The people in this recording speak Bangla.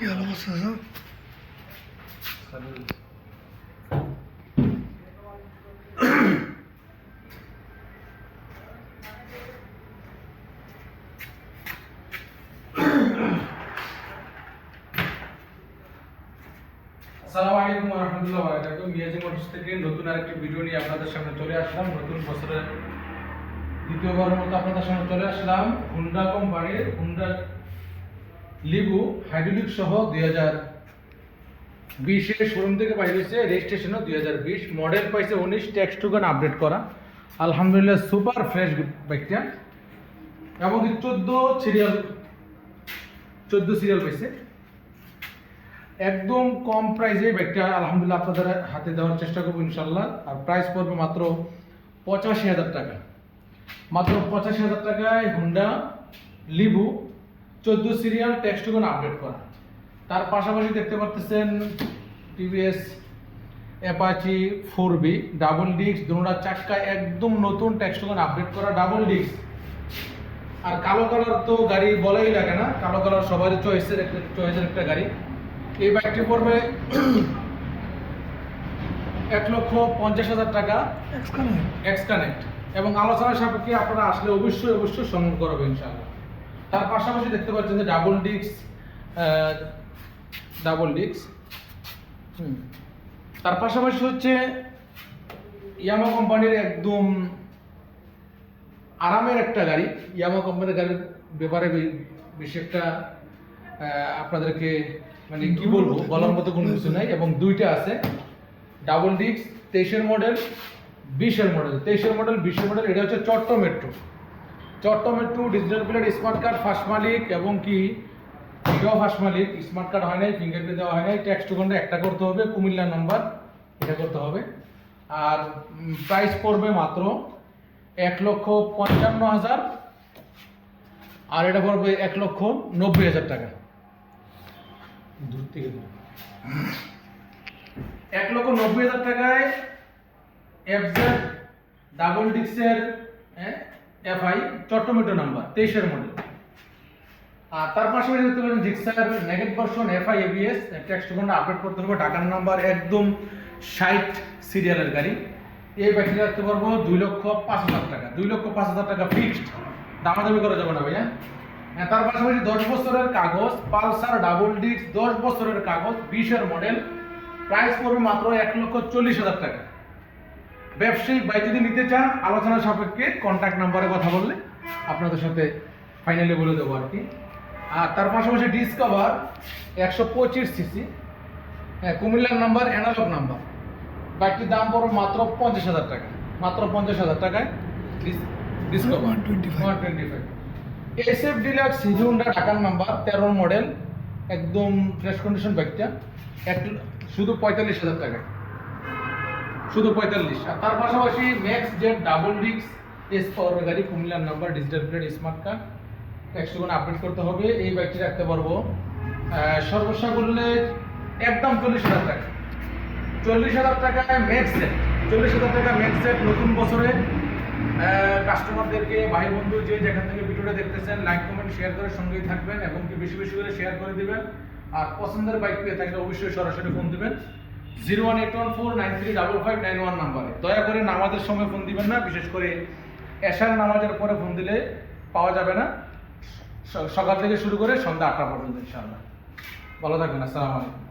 সমস্যা স্যার আসসালামু আলাইকুম রাহমাতুল্লাহি ওয়া বারাকাতুহু মিয়াজি মোটরস থেকে নতুন আরেকটি ভিডিও নিয়ে আপনাদের সামনে চলে আসলাম। নতুন বছরের দ্বিতীয়বারের মতো আপনাদের সামনে চলে আসলাম। হুন্ডা কোম্পানির হুন্ডা লিবু হাইড্রোলিক সহ দুই হাজার বিশের শোরুম থেকে বাইরে হয়েছে রেজিস্ট্রেশনও দুই হাজার বিশ। মডেল পাইছে উনিশ ট্যাক্স টুকান আপডেট করা। আলহামদুলিল্লাহ সুপার ফ্রেশ বাইকটা এবং চোদ্দ সিরিয়াল চোদ্দ সিরিয়াল পাইছে। একদম কম প্রাইসে ব্যাগটা আলহামদুলিল্লাহ আপনাদের হাতে দেওয়ার চেষ্টা করব ইনশাল্লাহ আর প্রাইস পড়বে মাত্র পঁচাশি হাজার টাকা। মাত্র পঁচাশি হাজার টাকায় হুন্ডা লিবু চোদ্দ সিরিয়াল টেক্সটুকুন আপডেট করা। তার পাশাপাশি দেখতে পাচ্ছেন TVS Apache four V double disc দুটা চাক্কা একদম নতুন টেক্সটুকুন আপডেট করা ডাবল ডিস্ক আর কালো কালার তো গাড়ি বলাই লাগে না কালো কালার সবারই চয়েসের একটা চয়েসের একটা গাড়ি। এই বাইকটি পড়বে এক লক্ষ পঞ্চাশ হাজার টাকা। এক্স কানেক্ট এবং আলোচনা সাপেক্ষে আপনারা আসলে অবশ্যই অবশ্যই সংগ্রহ করবে ইনশাআল্লাহ। তার পাশাপাশি দেখতে পাচ্ছেন যে ডাবল ডিস্ক ডাবল ডিস্ক তার পাশাপাশি হচ্ছে ইয়ামা কোম্পানির একদম আরামের একটা গাড়ি। ইয়ামা কোম্পানির গাড়ির ব্যাপারে বেশি একটা আপনাদেরকে মানে কি বলব বলার মতো কোনো কিছু নাই এবং দুইটা আছে। ডাবল ডিস্ক তেইশের মডেল বিশের মডেল তেইশের মডেল বিশের মডেল এটা হচ্ছে Chatta metro Chatta metro digital plate smart card first মালিক এবং কি? এটাও ফার্স্ট মালিক স্মার্ট কার্ড হয় নাই ফিঙ্গারপ্রিন্ট দেওয়া হয় নাই ট্যাক্স টোকনটা একটা করতে হবে কুমিল্লা নাম্বার এটা করতে হবে। আর প্রাইস পড়বে মাত্র এক লক্ষ পঞ্চান্ন হাজার, আর এটা পড়বে এক লক্ষ নব্বই হাজার টাকা। দূর থেকে এক লক্ষ নব্বই হাজার টাকায় এফজেড ডাবল ডিক্সের এফআই চট্টমেটো নাম্বার তেইশের মডেল আর তার পাশাপাশি দেখতে পারেন Gixxer naked version FI ABS tax ফোনটা আপডেট করতে হবে ঢাকার নাম্বার একদম ষাট সিরিয়ালের গাড়ি। এই ব্যাটারি রাখতে পারব দুই লক্ষ পাঁচ হাজার টাকা। দুই লক্ষ পাঁচ হাজার টাকা ফিক্সড দামাদামি করা যাবে না ভাইয়া। হ্যাঁ, তার পাশাপাশি দশ বছরের কাগজ পালসার ডাবল ডিস্ক দশ বছরের কাগজ বিশের মডেল প্রাইস পড়বে মাত্র এক লক্ষ চল্লিশ হাজার টাকা। ব্যবসায়িক বাইক যদি নিতে চান আলোচনা সাপেক্ষে কন্ট্যাক্ট নাম্বারে কথা বললে আপনাদের সাথে ফাইনালি বলে দেবো আর কি। আর তার পাশাপাশি ডিসকভার একশো পঁচিশ সিসি হ্যাঁ কুমিল্লার নাম্বার অ্যানালগ নাম্বার বাইকটির দাম পড়বে মাত্র পঞ্চাশ হাজার টাকা। মাত্র পঞ্চাশ হাজার টাকায় Discover 125 one twenty five SF deluxe Hero Honda ঢাকার নাম্বার তেরো মডেল একদম ফ্রেশ কন্ডিশন বাইকটা এক শুধু পঁয়তাল্লিশ হাজার টাকা শুধু পঁয়তাল্লিশ আর তার পাশাপাশি ম্যাক্স জেড ডাবল ডিক্স এস পাওয়ার গাড়ি কুমিল্লার number digital plate smart card ট্যাক্সটুকুন update করতে হবে এই বাইকটি রাখতে পারব। আহ, সর্বসা করলে একদম চল্লিশ হাজার টাকা। চল্লিশ হাজার টাকায় ম্যাক্স সেট চল্লিশ হাজার টাকা ম্যাক্স সেট নতুন বছরে। কাস্টমারদেরকে ভাই বন্ধু যে যেখান থেকে ভিডিওটা দেখতেছেন লাইক কমেন্ট শেয়ার করে সঙ্গেই থাকবেন এবং কি বেশি বেশি করে শেয়ার করে দিবেন। আর পছন্দের বাইক পেয়ে থাকলে অবশ্যই সরাসরি ফোন দিবেন। Zero one eight one four nine three double five nine one নাম্বারে। দয়া করে নামাজের সময় ফোন দিবেন না, বিশেষ করে এশার নামাজের পরে ফোন দিলে পাওয়া যাবে না। সকাল থেকে শুরু করে সন্ধ্যা আটটা পর্যন্ত ইনশাআল্লাহ। ভালো থাকবেন, আসসালামু আলাইকুম।